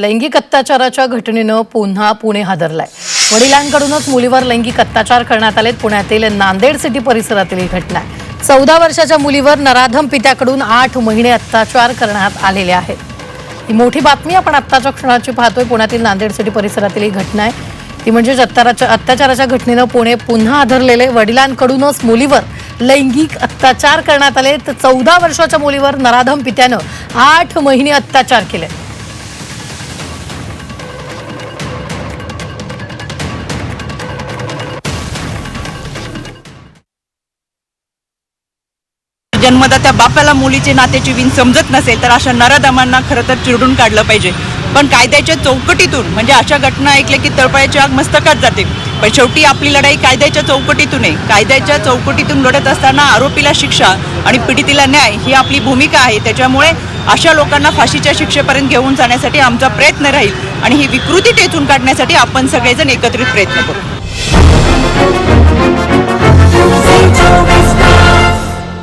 लैंगिक अत्याचाराच्या घटनेनं पुन्हा पुणे हादरलाय. वडिलांकडूनच मुलीवर लैंगिक अत्याचार करण्यात आले पुण्यातील नांदेड सिटी परिसरातील ही घटना आहे. चौदा वर्षाच्या मुलीवर नराधम पित्याकडून आठ महिने अत्याचार करण्यात आलेले आहेत. ही मोठी बातमी आपण आत्ताच्या क्षणाची पाहतोय. पुण्यातील नांदेड सिटी परिसरातील ही घटना आहे. ती म्हणजे अत्याचाराच्या अत्याचाराच्या घटनेनं पुणे पुन्हा आधरलेले वडिलांकडूनच मुलीवर लैंगिक अत्याचार करण्यात आले तर चौदा वर्षाच्या मुलीवर नराधम पित्यानं आठ महिने अत्याचार केले जन्मदात्या बापाला मुलीचे नात्याची विण समजत नसेल तर अशा नराधमांना खरं तर चिरडून काढलं पाहिजे. पण कायद्याच्या चौकटीतून म्हणजे अशा घटना ऐकल्या की तळपायाची आग मस्तकात जाते. पण शेवटी आपली लढाई कायद्याच्या चौकटीतून आहे. कायद्याच्या चौकटीतून लढत असताना आरोपीला शिक्षा आणि पीडितीला न्याय ही आपली भूमिका आहे. त्याच्यामुळे अशा लोकांना फाशीच्या शिक्षेपर्यंत घेऊन जाण्यासाठी आमचा प्रयत्न राहील आणि ही विकृती टेचून काढण्यासाठी आपण सगळेजण एकत्रित प्रयत्न करू.